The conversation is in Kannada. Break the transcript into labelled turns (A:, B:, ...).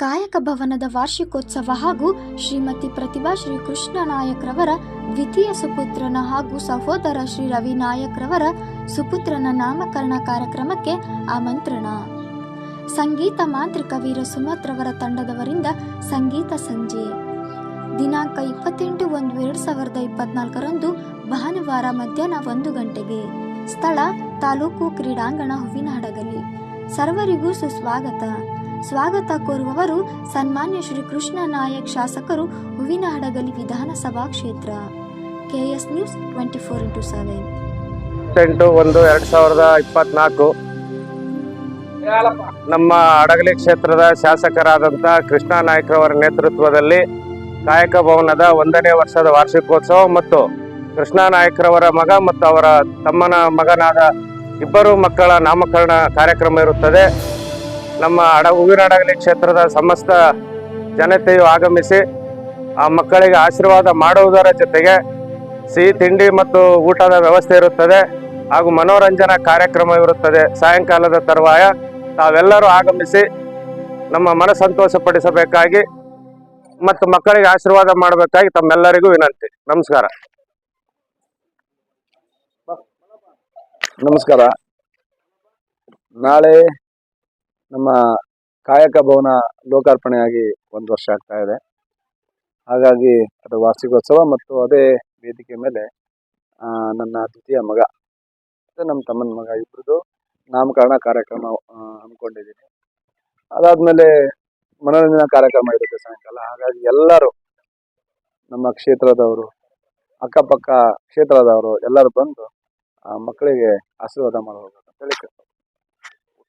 A: ಕಾಯಕ ಭವನದ ವಾರ್ಷಿಕೋತ್ಸವ ಹಾಗೂ ಶ್ರೀಮತಿ ಪ್ರತಿಭಾ ಶ್ರೀ ಕೃಷ್ಣ ನಾಯಕ್ರವರ ದ್ವಿತೀಯ ಸುಪುತ್ರನ ಹಾಗೂ ಸಹೋದರ ಶ್ರೀ ರವಿ ನಾಯಕ್ರವರ ಸುಪುತ್ರನ ನಾಮಕರಣ ಕಾರ್ಯಕ್ರಮಕ್ಕೆ ಆಮಂತ್ರಣ. ಸಂಗೀತ ಮಾಂತ್ರಿಕ ವೀರ ಸುಮತ್ರವರ ತಂಡದವರಿಂದ ಸಂಗೀತ ಸಂಜೆ. ದಿನಾಂಕ ಇಪ್ಪತ್ತೆಂಟು ಒಂದು ಎರಡು ಸಾವಿರದ ಇಪ್ಪತ್ನಾಲ್ಕರಂದು ಭಾನುವಾರ ಮಧ್ಯಾಹ್ನ ಒಂದು ಗಂಟೆಗೆ. ಸ್ಥಳ ತಾಲೂಕು ಕ್ರೀಡಾಂಗಣ ಹೂವಿನಹಡಗಲಿ ಸರ್ವರಿಗೂ ಸುಸ್ವಾಗತ. ಸ್ವಾಗತ ಕೋರುವವರು ಸನ್ಮಾನ್ಯ ಶ್ರೀ ಕೃಷ್ಣ ನಾಯಕ್ ಶಾಸಕರು ಹೂವಿನಹಡಗಲಿ ವಿಧಾನಸಭಾ ಕ್ಷೇತ್ರ. KS news twenty four into seven.
B: ಎಂಟು, ಒಂದು, ಎರಡು ಸಾವಿರದ ಇಪ್ಪತ್ನಾಲ್ಕು. ನಮ್ಮ ಹಡಗಲಿ ಕ್ಷೇತ್ರದ ಶಾಸಕರಾದಂಥ ಕೃಷ್ಣ ನಾಯ್ಕರವರ ನೇತೃತ್ವದಲ್ಲಿ ಕಾಯಕ ಭವನದ ಒಂದನೇ ವರ್ಷದ ವಾರ್ಷಿಕೋತ್ಸವ ಮತ್ತು ಕೃಷ್ಣ ನಾಯಕ್ರವರ ಮಗ ಮತ್ತು ಅವರ ತಮ್ಮನ ಮಗನಾದ ಇಬ್ಬರು ಮಕ್ಕಳ ನಾಮಕರಣ ಕಾರ್ಯಕ್ರಮ ಇರುತ್ತದೆ. ನಮ್ಮ ಅಡ ಹೂವಿನ ಹಡಗಲಿ ಕ್ಷೇತ್ರದ ಸಮಸ್ತ ಜನತೆಯು ಆಗಮಿಸಿ ಆ ಮಕ್ಕಳಿಗೆ ಆಶೀರ್ವಾದ ಮಾಡುವುದರ ಜೊತೆಗೆ ಸಿಹಿ ತಿಂಡಿ ಮತ್ತು ಊಟದ ವ್ಯವಸ್ಥೆ ಇರುತ್ತದೆ ಹಾಗೂ ಮನೋರಂಜನಾ ಕಾರ್ಯಕ್ರಮ ಇರುತ್ತದೆ. ಸಾಯಂಕಾಲದ ತರುವಾಯ ತಾವೆಲ್ಲರೂ ಆಗಮಿಸಿ ನಮ್ಮ ಮನ ಸಂತೋಷಪಡಿಸಬೇಕಾಗಿ ಮತ್ತು ಮಕ್ಕಳಿಗೆ ಆಶೀರ್ವಾದ ಮಾಡಬೇಕಾಗಿ ತಮ್ಮೆಲ್ಲರಿಗೂ ವಿನಂತಿ. ನಮಸ್ಕಾರ.
C: ನಮಸ್ಕಾರ. ನಾಳೆ ನಮ್ಮ ಕಾಯಕ ಭವನ ಲೋಕಾರ್ಪಣೆಯಾಗಿ ಒಂದು ವರ್ಷ ಆಗ್ತಾ ಇದೆ ಹಾಗಾಗಿ ಅದು ವಾರ್ಷಿಕೋತ್ಸವ ಮತ್ತು ಅದೇ ವೇದಿಕೆ ಮೇಲೆ ನನ್ನ ದ್ವಿತೀಯ ಮಗ, ಮತ್ತು ನಮ್ಮ ತಮ್ಮನ ಮಗ ಇಬ್ಬರದು ನಾಮಕರಣ ಕಾರ್ಯಕ್ರಮ ಹಮ್ಮಿಕೊಂಡಿದ್ದೀನಿ ಅದಾದಮೇಲೆ ಮನೋರಂಜನಾ ಕಾರ್ಯಕ್ರಮ ಇರುತ್ತೆ ಸಾಯಂಕಾಲ ಹಾಗಾಗಿ ಎಲ್ಲರೂ ನಮ್ಮ ಕ್ಷೇತ್ರದವರು, ಅಕ್ಕಪಕ್ಕ ಕ್ಷೇತ್ರದವರು ಎಲ್ಲರೂ ಬಂದು ಮಕ್ಕಳಿಗೆ ಆಶೀರ್ವಾದ ಮಾಡಬೇಕು ಅಂತ ಹೇಳಿ.